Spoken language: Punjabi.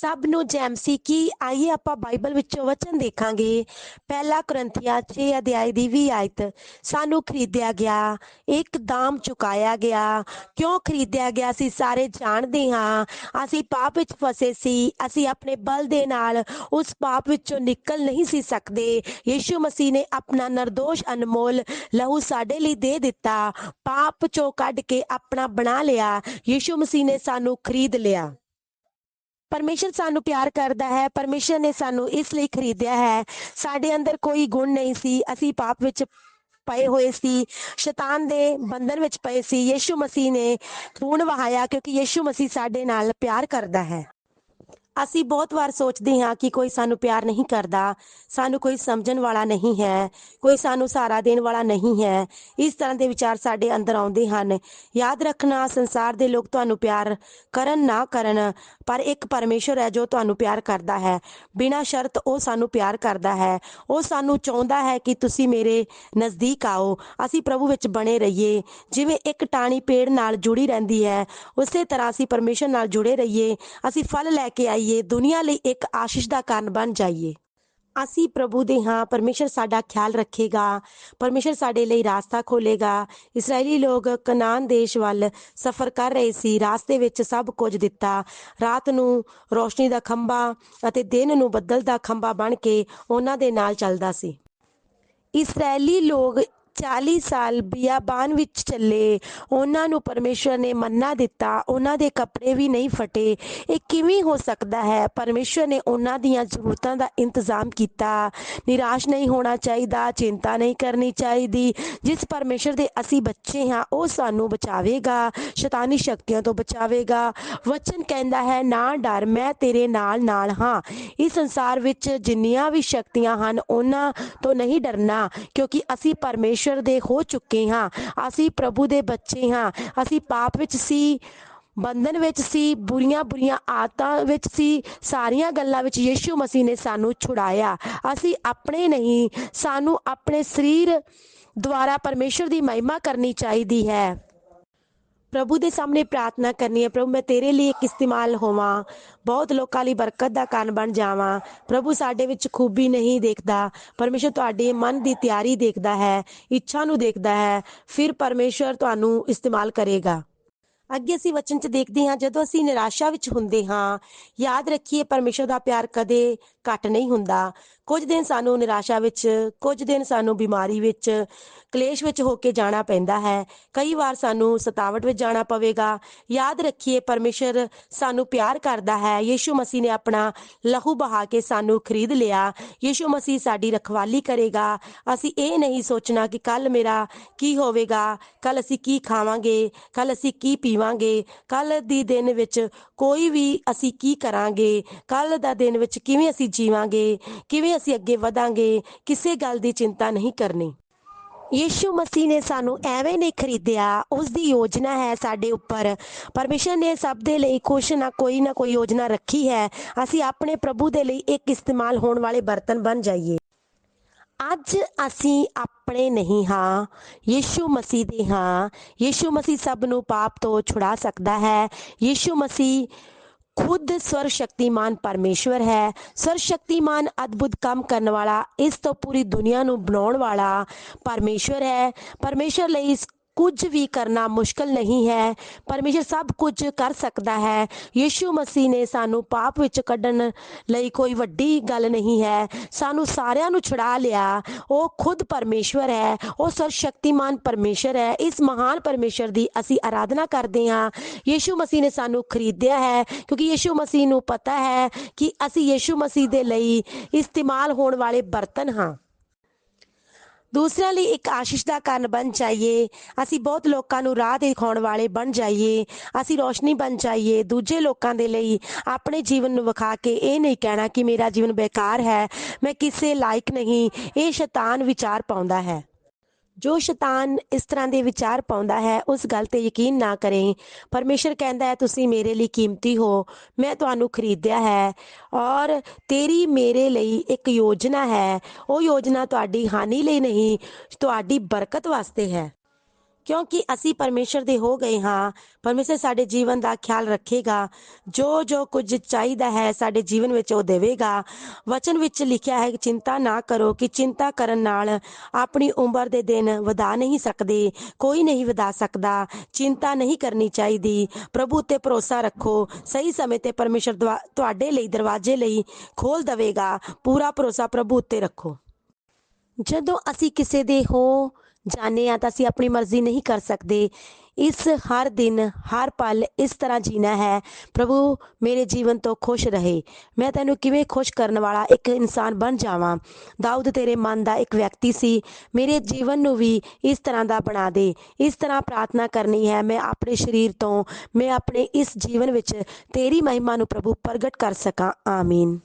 ਸਭ ਨੂੰ ਜੈਮ ਸੀ ਕਿ ਆਈਏ ਆਪਾਂ ਬਾਈਬਲ ਵਿੱਚੋਂ ਵਚਨ ਦੇਖਾਂਗੇ। ਪਹਿਲਾ ਕੁਰਿੰਥੀਆਂ 6 ਅਧਿਆਇ ਦੀ 20 ਆਇਤ, ਸਾਨੂੰ ਖਰੀਦਿਆ ਗਿਆ, ਇੱਕ ਦਾਮ ਚੁਕਾਇਆ ਗਿਆ। ਕਿਉਂ ਖਰੀਦਿਆ ਗਿਆ? ਸੀ ਸਾਰੇ ਜਾਣਦੇ ਹਾਂ। ਅਸੀਂ ਪਾਪ ਵਿੱਚ ਫਸੇ ਸੀ। ਅਸੀਂ ਆਪਣੇ ਬਲ ਦੇ ਨਾਲ ਉਸ ਪਾਪ ਵਿੱਚੋਂ ਨਿਕਲ ਨਹੀਂ ਸੀ ਸਕਦੇ। ਯੀਸ਼ੂ ਮਸੀਹ ਨੇ ਆਪਣਾ ਨਿਰਦੋਸ਼ ਅਨਮੋਲ ਲਹੂ ਸਾਡੇ ਲਈ ਦੇ ਦਿੱਤਾ। ਪਾਪ ਚੋਂ ਕੱਢ ਕੇ ਆਪਣਾ ਬਣਾ ਲਿਆ। ਯੀਸ਼ੂ ਮਸੀਹ ਨੇ ਸਾਨੂੰ ਖਰੀਦ ਲਿਆ। ਪਰਮੇਸ਼ਰ ਸਾਨੂੰ ਪਿਆਰ ਕਰਦਾ ਹੈ, ਪਰਮੇਸ਼ਰ ਨੇ ਸਾਨੂੰ ਇਸ ਲਈ ਖਰੀਦਿਆ ਹੈ। ਸਾਡੇ ਅੰਦਰ ਕੋਈ ਗੁਣ ਨਹੀਂ ਸੀ, ਅਸੀਂ ਪਾਪ ਵਿੱਚ ਪਏ ਹੋਏ ਸੀ, ਸ਼ੈਤਾਨ ਦੇ ਬੰਧਨ ਵਿੱਚ ਪਏ ਸੀ, ਯੀਸ਼ੂ ਮਸੀਹ ਨੇ ਖੂਨ ਵਹਾਇਆ ਕਿਉਂਕਿ ਯੀਸ਼ੂ ਮਸੀਹ ਸਾਡੇ ਨਾਲ ਪਿਆਰ ਕਰਦਾ ਹੈ। ਅਸੀਂ ਬਹੁਤ ਵਾਰ ਸੋਚਦੇ ਹਾਂ ਕਿ ਕੋਈ ਸਾਨੂੰ ਪਿਆਰ ਨਹੀਂ ਕਰਦਾ, ਸਾਨੂੰ ਕੋਈ ਸਮਝਣ ਵਾਲਾ ਨਹੀਂ ਹੈ, ਕੋਈ ਸਾਨੂੰ ਸਹਾਰਾ ਦੇਣ ਵਾਲਾ ਨਹੀਂ ਹੈ। ਇਸ ਤਰ੍ਹਾਂ ਦੇ ਵਿਚਾਰ ਸਾਡੇ ਅੰਦਰ ਆਉਂਦੇ ਹਨ। ਯਾਦ ਰੱਖਣਾ ਸੰਸਾਰ ਦੇ ਲੋਕ ਤੁਹਾਨੂੰ ਪਿਆਰ ਕਰਨ ਨਾ ਕਰਨ ਪਰ ਇੱਕ ਪਰਮੇਸ਼ਰ ਹੈ ਜੋ ਤੁਹਾਨੂੰ ਪਿਆਰ ਕਰਦਾ ਹੈ। ਬਿਨਾਂ ਸ਼ਰਤ ਉਹ ਸਾਨੂੰ ਪਿਆਰ ਕਰਦਾ ਹੈ। ਉਹ ਸਾਨੂੰ ਚਾਹੁੰਦਾ ਹੈ ਕਿ ਤੁਸੀਂ ਮੇਰੇ ਨਜ਼ਦੀਕ ਆਓ। ਅਸੀਂ ਪ੍ਰਭੂ ਵਿੱਚ ਬਣੇ ਰਹੀਏ। ਜਿਵੇਂ ਇੱਕ ਟਾਣੀ ਪੇੜ ਨਾਲ ਜੁੜੀ ਰਹਿੰਦੀ ਹੈ, ਉਸੇ ਤਰ੍ਹਾਂ ਅਸੀਂ ਪਰਮੇਸ਼ਰ ਨਾਲ ਜੁੜੇ ਰਹੀਏ। ਅਸੀਂ ਫਲ ਲੈ ਕੇ ਆਈਏ। ਦੁਨੀਆ ਲਈ ਇੱਕ ਆਸ਼ੀਸ਼ ਦਾ ਕਾਰਨ ਬਣ ਜਾਈਏ। ਅਸੀਂ ਪ੍ਰਭੂ ਦੇ ਹਾਂ, ਪਰਮੇਸ਼ਰ ਸਾਡਾ ਖਿਆਲ ਰੱਖੇਗਾ, ਪਰਮੇਸ਼ਰ ਸਾਡੇ ਲਈ ਰਾਸਤਾ ਖੋਲੇਗਾ ਇਸرائیਲੀ ਲੋਕ ਕਨਾਨ ਦੇਸ਼ ਵੱਲ ਸਫ਼ਰ ਕਰ ਰਹੇ ਸੀ, ਰਾਸਤੇ ਵਿੱਚ ਸਭ ਕੁਝ ਦਿੱਤਾ। ਰਾਤ ਨੂੰ ਰੋਸ਼ਨੀ ਦਾ ਖੰਭਾ ਅਤੇ ਦਿਨ ਨੂੰ ਬੱਦਲ ਦਾ ਖੰਭਾ ਬਣ ਕੇ ਉਹਨਾਂ ਦੇ ਨਾਲ ਚੱਲਦਾ ਸੀ। ਇਸرائیਲੀ ਲੋਕ 40 ਸਾਲ ਬਿਆਬਾਨ ਵਿੱਚ ਚੱਲੇ। ਉਹਨਾਂ ਨੂੰ ਪਰਮੇਸ਼ਰ ਨੇ ਮੰਨਾ ਦਿੱਤਾ। ਉਹਨਾਂ ਦੇ ਕੱਪੜੇ ਵੀ ਨਹੀਂ ਫਟੇ। ਇਹ ਕਿਵੇਂ ਹੋ ਸਕਦਾ ਹੈ? ਪਰਮੇਸ਼ਰ ਨੇ ਉਹਨਾਂ ਦੀਆਂ ਜ਼ਰੂਰਤਾਂ ਦਾ ਇੰਤਜ਼ਾਮ ਕੀਤਾ। ਨਿਰਾਸ਼ ਨਹੀਂ ਹੋਣਾ ਚਾਹੀਦਾ, ਚਿੰਤਾ ਨਹੀਂ ਕਰਨੀ ਚਾਹੀਦੀ। ਜਿਸ ਪਰਮੇਸ਼ਰ ਦੇ ਅਸੀਂ ਬੱਚੇ ਹਾਂ, ਉਹ ਸਾਨੂੰ ਬਚਾਵੇਗਾ। ਸ਼ੈਤਾਨੀ ਸ਼ਕਤੀਆਂ ਤੋਂ ਬਚਾਵੇਗਾ। ਵਚਨ ਕਹਿੰਦਾ ਹੈ, ਨਾ ਡਰ, ਮੈਂ ਤੇਰੇ ਨਾਲ ਨਾਲ ਹਾਂ। ਇਸ ਸੰਸਾਰ ਵਿੱਚ ਜਿੰਨੀਆਂ ਵੀ ਸ਼ਕਤੀਆਂ ਹਨ, ਉਹਨਾਂ ਤੋਂ ਨਹੀਂ ਡਰਨਾ। ਕਿਉਂਕਿ ਅਸੀਂ ਪਰਮੇਸ਼ਰ ਦੇ ਹੋ ਚੁੱਕੇ ਹਾਂ। ਅਸੀਂ ਪ੍ਰਭੂ ਦੇ ਬੱਚੇ ਹਾਂ। ਅਸੀਂ ਪਾਪ ਵਿੱਚ ਸੀ, ਬੰਧਨ ਵਿੱਚ ਸੀ, ਬੁਰੀਆਂ ਬੁਰੀਆਂ ਆਦਤਾਂ ਵਿੱਚ ਸੀ, ਸਾਰੀਆਂ ਗੱਲਾਂ ਵਿੱਚ ਯੀਸ਼ੂ ਮਸੀਹ ਨੇ ਸਾਨੂੰ ਛੁਡਾਇਆ। ਅਸੀਂ ਆਪਣੇ ਨਹੀਂ, ਸਾਨੂੰ ਆਪਣੇ ਸਰੀਰ ਦੁਆਰਾ ਪਰਮੇਸ਼ਰ ਦੀ ਮਹਿਮਾ ਕਰਨੀ ਚਾਹੀਦੀ ਹੈ। ਪ੍ਰਭੂ ਦੇ ਸਾਹਮਣੇ ਪ੍ਰਾਰਥਨਾ ਕਰਨੀ ਹੈ, ਪ੍ਰਭੂ ਮੈਂ ਤੇਰੇ ਲਈ ਇੱਕ ਇਸਤੇਮਾਲ ਹੋਵਾਂ, ਬਹੁਤ ਲੋਕਾਂ ਲਈ ਬਰਕਤ ਦਾ ਕਾਰਨ ਬਣ ਜਾਵਾਂ। ਪ੍ਰਭੂ ਸਾਡੇ ਵਿੱਚ ਖੂਬੀ ਨਹੀਂ ਦੇਖਦਾ, ਪਰਮੇਸ਼ਰ ਤੁਹਾਡੇ ਮਨ ਦੀ ਤਿਆਰੀ ਦੇਖਦਾ ਹੈ, ਇੱਛਾ ਨੂੰ ਦੇਖਦਾ ਹੈ, ਫਿਰ ਪਰਮੇਸ਼ਰ ਤੁਹਾਨੂੰ ਇਸਤੇਮਾਲ ਕਰੇਗਾ। ਅੱਗੇ ਅਸੀਂ ਵਚਨ 'ਚ ਦੇਖਦੇ ਹਾਂ, ਜਦੋਂ ਅਸੀਂ ਨਿਰਾਸ਼ਾ ਵਿੱਚ ਹੁੰਦੇ ਹਾਂ, ਯਾਦ ਰੱਖੀਏ ਪਰਮੇਸ਼ਰ ਦਾ ਪਿਆਰ ਕਦੇ ਘੱਟ ਨਹੀਂ ਹੁੰਦਾ। ਕੁਝ ਦਿਨ ਸਾਨੂੰ ਨਿਰਾਸ਼ਾ ਵਿੱਚ, ਕੁਝ ਦਿਨ ਸਾਨੂੰ ਬਿਮਾਰੀ ਵਿੱਚ, ਕਲੇਸ਼ ਵਿੱਚ ਹੋ ਕੇ ਜਾਣਾ ਪੈਂਦਾ ਹੈ। ਕਈ ਵਾਰ ਸਾਨੂੰ ਸਤਾਵਟ ਵਿੱਚ ਜਾਣਾ ਪਵੇਗਾ। ਯਾਦ ਰੱਖੀਏ, ਪਰਮੇਸ਼ਰ ਸਾਨੂੰ ਪਿਆਰ ਕਰਦਾ ਹੈ। ਯੀਸ਼ੂ ਮਸੀਹ ਨੇ ਆਪਣਾ ਲਹੂ ਬਹਾ ਕੇ ਸਾਨੂੰ ਖਰੀਦ ਲਿਆ। ਯੀਸ਼ੂ ਮਸੀਹ ਸਾਡੀ ਰਖਵਾਲੀ ਕਰੇਗਾ। ਅਸੀਂ ਇਹ ਨਹੀਂ ਸੋਚਣਾ ਕਿ ਕੱਲ ਮੇਰਾ ਕੀ ਹੋਵੇਗਾ ਕੱਲ ਅਸੀਂ ਕੀ ਖਾਵਾਂਗੇ ਕੱਲ ਅਸੀਂ ਕੀ ਪੀਵਾਂਗੇ ਕੱਲ ਦੀ ਦਿਨ ਵਿੱਚ ਕੋਈ ਵੀ ਅਸੀਂ ਕੀ ਕਰਾਂਗੇ ਕੱਲ ਦਾ ਦਿਨ ਵਿੱਚ ਕਿਵੇਂ ਅਸੀਂ ਜੀਵਾਂਗੇ? ਕਿਵੇਂ ਅਸੀਂ ਅੱਗੇ ਵਧਾਂਗੇ? ਕਿਸੇ ਗੱਲ ਦੀ ਚਿੰਤਾ ਨਹੀਂ ਕਰਨੀ। ਯੀਸ਼ੂ ਮਸੀਹ ਨੇ ਸਾਨੂੰ ਐਵੇਂ ਨਹੀਂ ਖਰੀਦਿਆ। ਉਸ ਦੀ ਯੋਜਨਾ ਹੈ ਸਾਡੇ ਉੱਪਰ। ਪਰਮੇਸ਼ਰ ਨੇ ਸਭ ਦੇ ਲਈ ਕੁਛ ਨਾ ਕੋਈ ਨਾ ਕੋਈ ਯੋਜਨਾ ਰੱਖੀ ਹੈ। ਅਸੀਂ ਆਪਣੇ ਪ੍ਰਭੂ ਦੇ ਲਈ ਇੱਕ ਇਸਤੇਮਾਲ ਹੋਣ ਵਾਲੇ ਬਰਤਨ ਬਣ ਜਾਈਏ। ਅੱਜ ਅਸੀਂ ਆਪਣੇ ਨਹੀਂ ਹਾਂ। ਯੀਸ਼ੂ ਮਸੀਹ ਦੇ ਹਾਂ। ਯੀਸ਼ੂ ਮਸੀਹ ਸਭ ਨੂੰ ਪਾਪ ਤੋਂ ਛੁਡਾ ਸਕਦਾ ਹੈ। ਯੀਸ਼ੂ ਮਸੀਹ ਖੁਦ ਸਰਵ ਸ਼ਕਤੀਮਾਨ ਪਰਮੇਸ਼ਵਰ ਹੈ। ਸਰਵ ਸ਼ਕਤੀਮਾਨ ਅਦਭੁਤ ਕੰਮ ਕਰਨ ਵਾਲਾ, ਇਸ ਤੋਂ ਪੂਰੀ ਦੁਨੀਆ ਨੂੰ ਬਣਾਉਣ ਵਾਲਾ ਪਰਮੇਸ਼ਵਰ ਹੈ। ਪਰਮੇਸ਼ਰ ਲਈ ਕੁਝ ਵੀ ਕਰਨਾ ਮੁਸ਼ਕਲ ਨਹੀਂ ਹੈ। ਪਰਮੇਸ਼ਰ ਸਭ ਕੁਝ ਕਰ ਸਕਦਾ ਹੈ। ਯੀਸ਼ੂ ਮਸੀਹ ਨੇ ਸਾਨੂੰ ਪਾਪ ਵਿੱਚ ਕੱਢਣ ਲਈ ਕੋਈ ਵੱਡੀ ਗੱਲ ਨਹੀਂ ਹੈ। ਸਾਨੂੰ ਸਾਰਿਆਂ ਨੂੰ ਛੁਡਾ ਲਿਆ। ਉਹ ਖੁਦ ਪਰਮੇਸ਼ਵਰ ਹੈ। ਉਹ ਸਰਵ ਸ਼ਕਤੀਮਾਨ ਪਰਮੇਸ਼ਰ ਹੈ। ਇਸ ਮਹਾਨ ਪਰਮੇਸ਼ਰ ਦੀ ਅਸੀਂ ਆਰਾਧਨਾ ਕਰਦੇ ਹਾਂ। ਯੀਸ਼ੂ ਮਸੀਹ ਨੇ ਸਾਨੂੰ ਖਰੀਦਿਆ ਹੈ ਕਿਉਂਕਿ ਯੀਸ਼ੂ ਮਸੀਹ ਨੂੰ ਪਤਾ ਹੈ ਕਿ ਅਸੀਂ ਯੀਸ਼ੂ ਮਸੀਹ ਦੇ ਲਈ ਇਸਤੇਮਾਲ ਹੋਣ ਵਾਲੇ ਬਰਤਨ ਹਾਂ। ਦੂਸਰਿਆਂ ਲਈ ਇੱਕ ਆਸ਼ੀਸ਼ ਦਾ ਕਾਰਨ ਬਣ ਜਾਈਏ। ਅਸੀਂ ਬਹੁਤ ਲੋਕਾਂ ਨੂੰ ਰਾਹ ਦਿਖਾਉਣ ਵਾਲੇ ਬਣ ਜਾਈਏ। ਅਸੀਂ ਰੋਸ਼ਨੀ ਬਣ ਜਾਈਏ। ਦੂਜੇ ਲੋਕਾਂ ਦੇ ਲਈ ਆਪਣੇ ਜੀਵਨ ਨੂੰ ਵਿਖਾ ਕੇ ਇਹ ਨਹੀਂ ਕਹਿਣਾ ਕਿ ਮੇਰਾ ਜੀਵਨ ਬੇਕਾਰ ਹੈ। ਮੈਂ ਕਿਸੇ ਲਾਇਕ ਨਹੀਂ। ਇਹ ਸ਼ੈਤਾਨ ਵਿਚਾਰ ਪਾਉਂਦਾ ਹੈ। ਜੋ ਸ਼ੈਤਾਨ ਇਸ ਤਰ੍ਹਾਂ ਦੇ ਵਿਚਾਰ ਪਾਉਂਦਾ ਹੈ, ਉਸ ਗੱਲ ਤੇ ਯਕੀਨ ਨਾ ਕਰੇ। ਪਰਮੇਸ਼ਰ ਕਹਿੰਦਾ ਹੈ, ਤੁਸੀਂ ਮੇਰੇ ਲਈ ਕੀਮਤੀ ਹੋ, ਮੈਂ ਤੁਹਾਨੂੰ ਖਰੀਦਿਆ ਹੈ ਔਰ ਤੇਰੀ ਮੇਰੇ ਲਈ ਇੱਕ ਯੋਜਨਾ ਹੈ। ਉਹ ਯੋਜਨਾ ਤੁਹਾਡੀ ਹਾਨੀ ਲਈ ਨਹੀਂ, ਤੁਹਾਡੀ ਬਰਕਤ ਵਾਸਤੇ ਹੈ। ਕਿਉਂਕਿ ਅਸੀਂ ਪਰਮੇਸ਼ਰ ਦੇ ਹੋ ਗਏ ਹਾਂ। ਪਰਮੇਸ਼ਰ ਸਾਡੇ ਜੀਵਨ ਦਾ ਖਿਆਲ ਰੱਖੇਗਾ। ਜੋ ਜੋ ਕੁਝ ਚਾਹੀਦਾ ਹੈ ਸਾਡੇ ਜੀਵਨ ਵਿੱਚ ਉਹ ਦੇਵੇਗਾ। ਵਚਨ ਵਿੱਚ ਲਿਖਿਆ ਹੈ ਕਿ ਚਿੰਤਾ ਨਾ ਕਰੋ ਕਿ ਚਿੰਤਾ ਕਰਨ ਨਾਲ ਆਪਣੀ ਉਮਰ ਦੇ ਦਿਨ ਵਧਾ ਨਹੀਂ ਸਕਦੇ, ਕੋਈ ਨਹੀਂ ਵਧਾ ਸਕਦਾ। ਚਿੰਤਾ ਨਹੀਂ ਕਰਨੀ ਚਾਹੀਦੀ। ਪ੍ਰਭੂ ਤੇ ਭਰੋਸਾ ਰੱਖੋ। ਸਹੀ ਸਮੇਂ ਤੇ ਪਰਮੇਸ਼ਰ ਤੁਹਾਡੇ ਲਈ ਦਰਵਾਜ਼ੇ ਲਈ ਖੋਲ ਦੇਵੇਗਾ। ਪੂਰਾ ਭਰੋਸਾ ਪ੍ਰਭੂ ਉੱਤੇ ਰੱਖੋ। ਜਦੋਂ ਅਸੀਂ ਕਿਸੇ ਦੇ ਹੋ ਜਾਣੇ ਆ ਤਾਂ ਅਸੀਂ ਆਪਣੀ ਮਰਜ਼ੀ ਨਹੀਂ ਕਰ ਸਕਦੇ। ਇਸ ਹਰ ਦਿਨ, ਹਰ ਪਲ ਇਸ ਤਰ੍ਹਾਂ ਜੀਣਾ ਹੈ। ਪ੍ਰਭੂ, ਮੇਰੇ ਜੀਵਨ ਤੋਂ ਖੁਸ਼ ਰਹੇ। ਮੈਂ ਤੈਨੂੰ ਕਿਵੇਂ ਖੁਸ਼ ਕਰਨ ਵਾਲਾ ਇੱਕ ਇਨਸਾਨ ਬਣ ਜਾਵਾਂ? ਦਾਊਦ ਤੇਰੇ ਮਨ ਦਾ ਇੱਕ ਵਿਅਕਤੀ ਸੀ। ਮੇਰੇ ਜੀਵਨ ਨੂੰ ਵੀ ਇਸ ਤਰ੍ਹਾਂ ਦਾ ਬਣਾ ਦੇ। ਇਸ ਤਰ੍ਹਾਂ ਪ੍ਰਾਰਥਨਾ ਕਰਨੀ ਹੈ, ਮੈਂ ਆਪਣੇ ਸਰੀਰ ਤੋਂ, ਮੈਂ ਆਪਣੇ ਇਸ ਜੀਵਨ ਵਿੱਚ ਤੇਰੀ ਮਹਿਮਾ ਨੂੰ ਪ੍ਰਭੂ ਪ੍ਰਗਟ ਕਰ ਸਕਾਂ। ਆਮੀਨ।